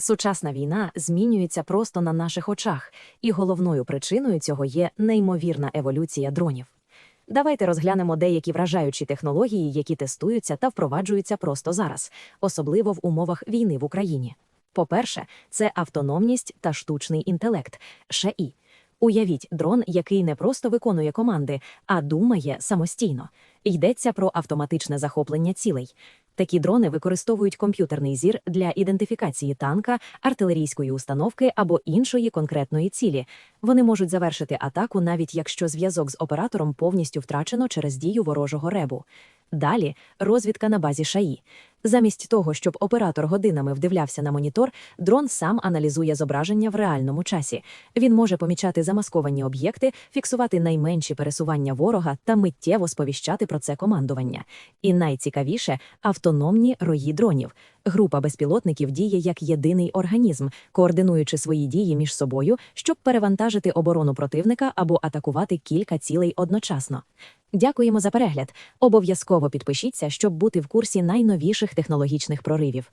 Сучасна війна змінюється просто на наших очах, і головною причиною цього є неймовірна еволюція дронів. Давайте розглянемо деякі вражаючі технології, які тестуються та впроваджуються просто зараз, особливо в умовах війни в Україні. По-перше, це автономність та штучний інтелект ШІ. Уявіть дрон, який не просто виконує команди, а думає самостійно. Йдеться про автоматичне захоплення цілей. Такі дрони використовують комп'ютерний зір для ідентифікації танка, артилерійської установки або іншої конкретної цілі. Вони можуть завершити атаку, навіть якщо зв'язок з оператором повністю втрачено через дію ворожого ребу. Далі розвідка на базі ШАІ. Замість того, щоб оператор годинами вдивлявся на монітор, дрон сам аналізує зображення в реальному часі. Він може помічати замасковані об'єкти, фіксувати найменші пересування ворога та миттєво сповіщати про це командування. І найцікавіше автономні рої дронів. Група безпілотників діє як єдиний організм, координуючи свої дії між собою, щоб перевантажити оборону противника або атакувати кілька цілей одночасно. Дякуємо за перегляд. Обов'язково підпишіться, щоб бути в курсі найновіших технологічних проривів.